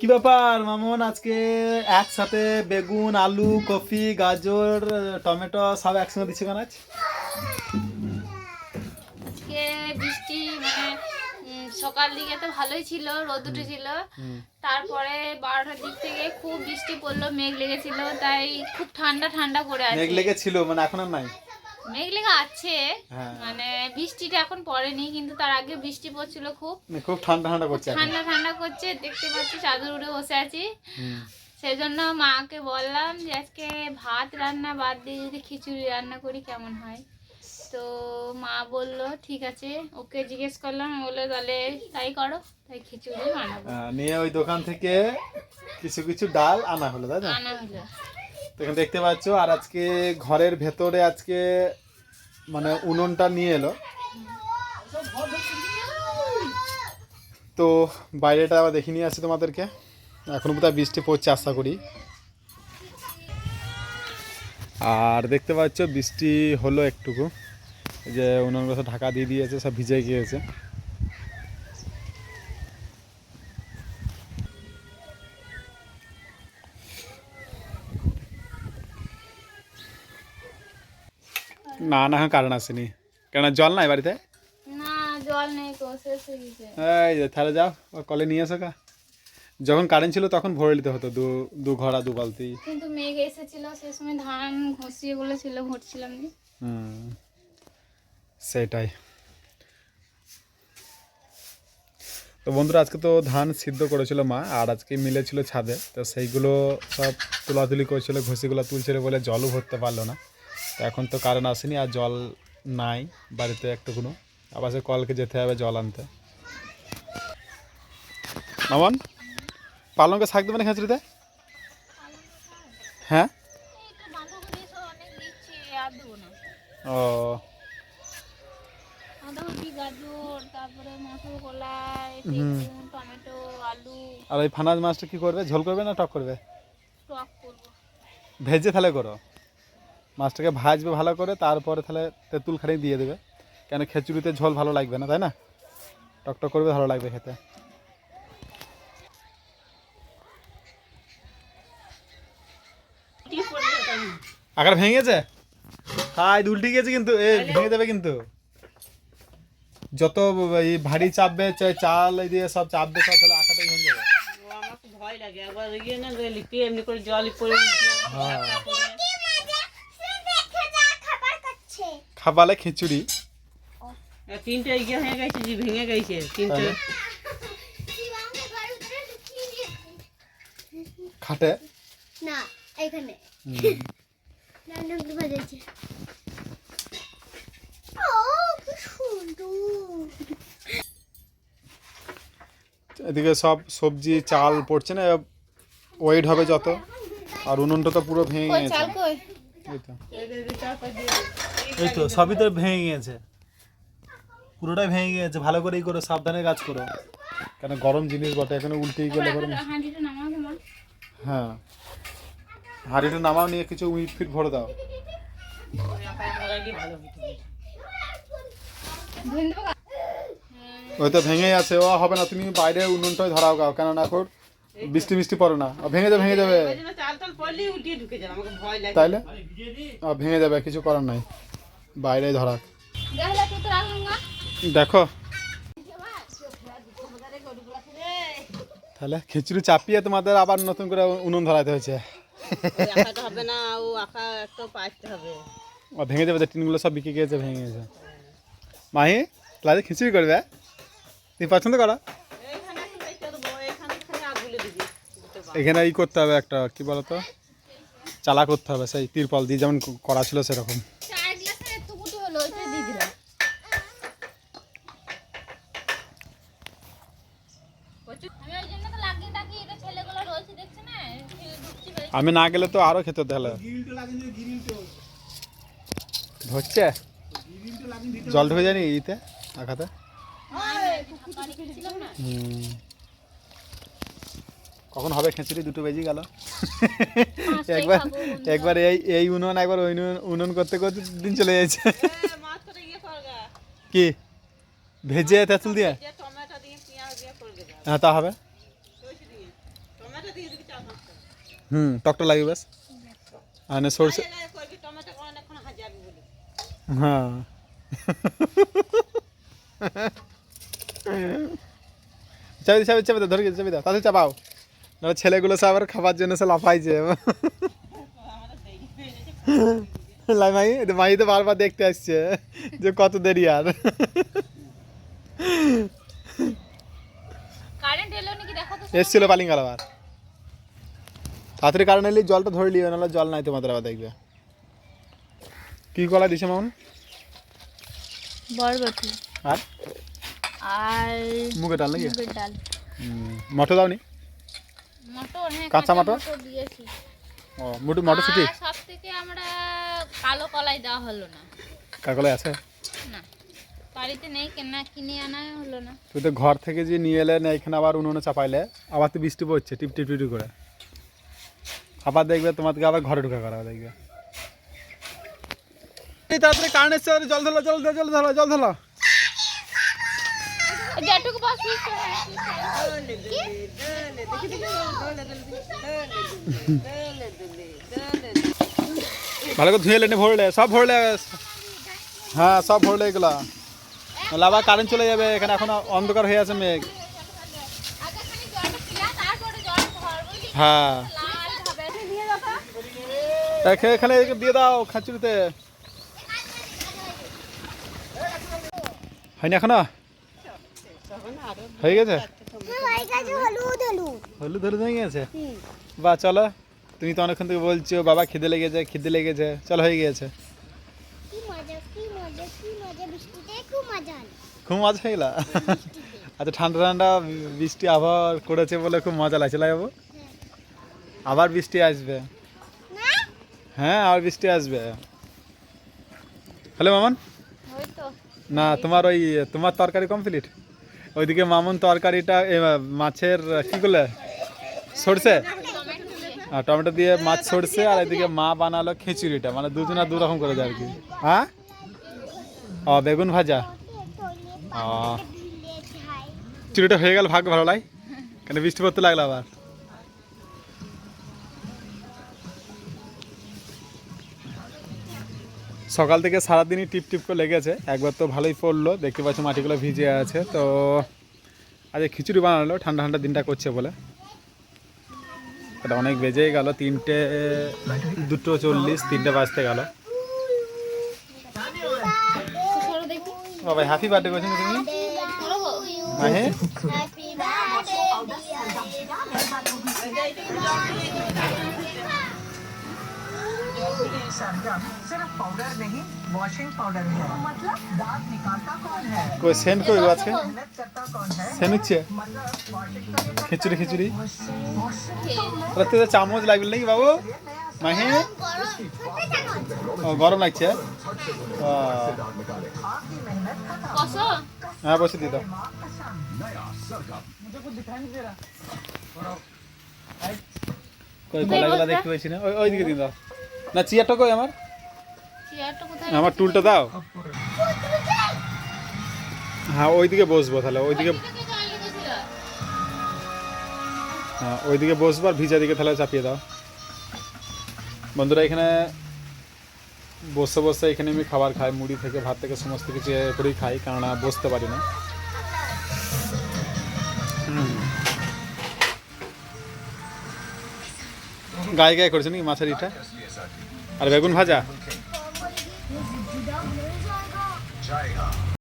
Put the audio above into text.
কি ব্যাপার মামন? আজকে একসাথে বেগুন আলু কফি গাজর টমেটো সব একসঙ্গে দিচ্ছে কেন আজ? আজকে বৃষ্টি মানে সকাল দিকে তো ভালোই ছিল রোদ উঠেছিল। তারপরে বারোটার দিক থেকে খুব বৃষ্টি পড়ল মেঘ লেগেছিল তাই খুব ঠান্ডা ঠান্ডা করে আছে। মেঘ লেগেছিল মানে এখন আর নাই? মেঘ লেগে আছে হ্যাঁ। মানে বৃষ্টিটা এখন পড়েনি কিন্তু তার আগে বৃষ্টি পড়ছিল খুব। মানে খুব ঠান্ডা ঠান্ডা করছে ঠান্ডা ঠান্ডা করছে দেখতে পাচ্ছি চাদর উড়ে বসে আছি। সেই জন্য মাকে বললাম যে আজকে ভাত রান্না বাদ দিয়ে যদি খিচুড়ি রান্না করি কেমন হয়? তো মা বলল ঠিক আছে। ওকে জিজ্ঞেস করলাম বলল তাহলে তাই করো তাই খিচুড়ি বানাবো। নিয়ে ওই দোকান থেকে কিছু কিছু ডাল আনা হলো তাই না আনা হলো। তো এখানে দেখতে পাচ্ছ, আর আজকে ঘরের ভেতরে আজকে মানে উনুনটা নিয়ে এলো। তো বাইরেটা আবার দেখে নিয়ে আসি তোমাদেরকে। এখন বোধহয় বৃষ্টি পড়ছে, আশা করি। আর দেখতে পাচ্ছ, বৃষ্টি হলো একটুকু। যে উনুনগুলো সব ঢাকা দিয়ে দিয়েছে, সব ভিজে গিয়েছে। না না কারণ আসেনি। কেন জল নাই বাড়িতে? না জল নেই তো শেষ হয়ে গেছে। এই যে তাহলে যাও কলে নিয়ে এসো কা। যখন কারেন্ট ছিল তখন ভরে নিতে হতো দু দু ঘড়া দু বালতি। কিন্তু মেঘ এসেছিল সেই সময় ধান ঘষিয়ে গুলো ছিল হুম সেটাই। তো বন্ধুরা আজকে তো ধান সিদ্ধ করেছিল মা আর আজকে মিলেছিল ছাদে। তো সেইগুলো সব তোলাতুলি করেছিল ঘষিগুলো তুলছিল বলে জলও ভরতে পারল না। এখন তো কারেন্ট আসেনি আর জল নাই বাড়িতে একটুকুনো আবার সে কলকে যেতে হবে জল আনতে। মামন পালংকে শাক দেবে না খেঁচড়িতে? হ্যাঁ? ও। আর ওই ফানাজ মাছটা কি করবে? ঝোল করবে না টক করবে। ভেজে তাহলে করো। মাছটাকে ভাজবে ভালো করে তারপরে তাহলে তেঁতুল খানি দিয়ে দেবে। কেন খিচুড়িতে ঝোল ভালো লাগবে না তাই না? টকটক করবে ভালো লাগবে খেতে। আকার ভেঙেছে? হাই উল্টে গেছে কিন্তু এ ভেঙে দেবে কিন্তু। যত এই ভারী চাপবে চাল এই দিয়ে সব চাপবে সব তাহলে আকাটাই ভেঙে যাবে ভয় লাগে। একবার ইয়ে না লিপি এমনি করে জল পড়ে উঠে হ্যাঁ খাবালে খিচুড়ি। তিনটে ইয়ে হয়ে গেছে যে ভেঙে গেছে তিনটে। খাটে? না এখানে। এদিকে সব সবজি চাল পড়ছে না ওয়েট হবে যত। আর উনুনটা তো পুরো ভেঙে গেছে। চাল কই? এই তো। এই তো সবই তো ভেঙে গিয়েছে। পুরোটাই ভেঙে গিয়েছে। ভালো করেই করো সাবধানে কাজ করো। কেন গরম জিনিস বটে এখানে উল্টেই গেলে গরম। হ্যাঁ। হাঁড়িটা নামাও নিয়ে কিছু উইট ফিট ভরে দাও? ওই তো ভেঙেই আছে। ও হবে না তুমি বাইরে উনুনটাই ধরাও গাও কেননা এখন বৃষ্টি মিষ্টি পড়ে না। ও ভেঙে যাবে ভেঙে যাবে। তাইলে? ও ভেঙে যাবে কিছু করার নাই। রাখলাম গা দেখো। তাহলে খিচুড়ি চাপিয়ে তোমাদের আবার নতুন করে উনুন ধরাতে হয়েছে। ও ভেঙে যাবে টিনগুলো সব বিকে গিয়েছে, ভেঙে গেছে মাহি লাজে খিচুড়ি করবে তুমি পছন্দ করো। এখানে ই করতে হবে একটা, কি বলতো? চালা করতে হবে, সেই তিরপল দিয়ে যেমন করা ছিল সেরকম চার গ্লাসে এত কুটি হলো ওইটা দিয়ে দিলাম আমি ওই জন্য তো লাগিয়ে টাকিয়ে এটা ছেলেগুলো রয়েছে দেখছে না ছেলে ঢুকছে বেরিয়ে। আমি না গেলে তো আরও খেতে তাহলে হচ্ছে জল ঢুকে জানি ইতে আঘাতে? কখন হবে খিচুড়ি? দুটো বেজে গেল। একবার একবার এই এই উনুন একবার ওই উনুন- করতে করতে দিন চলে যাচ্ছে। করগা? কি? ভেজে তেঁতুল দিয়ে? হ্যাঁ তা হবে সরষে দিয়ে হুম টকটা লাগবে আর না সরষে হ্যাঁ। চাবি চাবি চাবি ধরে গেছে চাবি দাও তাদের চাপাও। না ছেলেগুলো সব আবার খাবার জন্য সে লাফাইছে। লাই মাই তো মাই তো বারবার দেখতে আসছে যে কত দেরি আর। এসছিল পালিঙ্গাল আবার তাড়াতাড়ি কারণ এলে জলটা ধরে নিও নাহলে জল নাই তোমাদের আবার দেখবে। কি কলা দিছে মামুন? বরবটি। আর? আর মুগে ডাল নাকি? মুগের ডাল। মটর দাও নি মটর হ্যাঁ কাঁচা মটর? দিয়েছি। ও মুটু মটরশুটি? সব থেকে আমরা কালো কলাই দেওয়া হলো না। কাকলে আছে? না বাড়িতে নেই কেনা কিনে আনা হলো না। তুই তো ঘর থেকে যে নিয়ে এলে না এখানে আবার উনুনে চাপাইলে আবার তো বৃষ্টি পড়ছে টিপ টিপ টিপ করে। আবার দেখবে তোমাদেরকে আবার ঘরে ঢুকা করা দেখবে। এই তাড়াতাড়ি কারেন্ট এসছে আরে জল ধরো জল ধরো জল ধরো জল ধরো। যেটুকু বাস ভালো করে ধুয়ে লেনে ভরলে সব ভরলে হ্যাঁ সব ভরলে এগুলা। নাহলে আবার কারেন্ট চলে যাবে এখানে এখন অন্ধকার হয়ে আছে মেঘ। হ্যাঁ। এখে- এখানে দিয়ে দাও খাঁচুরিতে হয়নি এখনও? হয়ে গেছে? হলুদ হলুদ হয়ে গেছে? বা চলো। তুমি তো অনেকক্ষণ থেকে বলছো, বাবা খিদে লেগেছে খিদে লেগেছে। চলো, হয়ে বৃষ্টিতে খুব মজা হয়ে গেল আচ্ছা ঠান্ডা ঠান্ডা বৃষ্টি আবার করেছে বলে খুব মজা লাগছে লাগবো আবার বৃষ্টি আসবে। হ্যাঁ আর বৃষ্টি আসবে। হ্যালো মামন? না তোমার ওই তোমার তরকারি কমপ্লিট ওইদিকে মামুন তরকারিটা মাছের কি করলে? সরষে? আর টমেটো দিয়ে মাছ সরষে আর এদিকে মা বানালো খিচুড়িটা মানে দুজনা দু রকম করে দেয় আর কি। হ্যাঁ? ও বেগুন ভাজা? ও। চুরিটা হয়ে গেল ভাগ ভালো লাগে কেন বৃষ্টি পড়তে লাগল আবার? সকাল থেকে সারাদিনই টিপ টিপ করে লেগেছে। একবার তো ভালোই পড়ল, দেখতে পাচ্ছ মাটিগুলো ভিজে আছে। তো আজ খিচুড়ি বানালো, ঠান্ডা ঠান্ডা দিনটা করছে বলে। এটা অনেক বেজেই গেল, তিনটে দুটো চল্লিশ, তিনটে বাজতে গেল। হ্যাপি বার্থডে করছেন তুমি? মাহে? হ্যাপি বার্থডে सरगम सिर्फ पाउडर नहीं वॉशिंग पाउडर है मतलब दांत निकालता कौन है কই সেন্ট কই গো আজকে मेहनत करता कौन है সেন হচ্ছে मतलब वॉशिंग करने का খিচুড়ি খিচুড়ি রাত্রে তো চামচ লাগবে নাকি বাবু মাহে ও গরম লাগছে আহ, आपकी मेहनत का কষো হ্যাঁ বসে দিই দাও কই কলাগুলা দেখতে পাচ্ছি না ওই ওইদিকে দিন দাও না চেয়ারটা কই আমার? চেয়ারটা কোথায় আমার টুলটা দাও। হ্যাঁ ওইদিকে বসবো তাহলে ওইদিকে? হ্যাঁ ওইদিকে বসবো আর ভিজা দিকে তাহলে চাপিয়ে দাও। বন্ধুরা এখানে বসে বসে এখানে আমি খাবার খাই মুড়ি থেকে ভাত থেকে সমস্ত কিছু এ করেই খাই কেননা বসতে পারি না। গায়ে গায়ে করেছে নাকি মাছের ইটা? আর বেগুন ভাজা?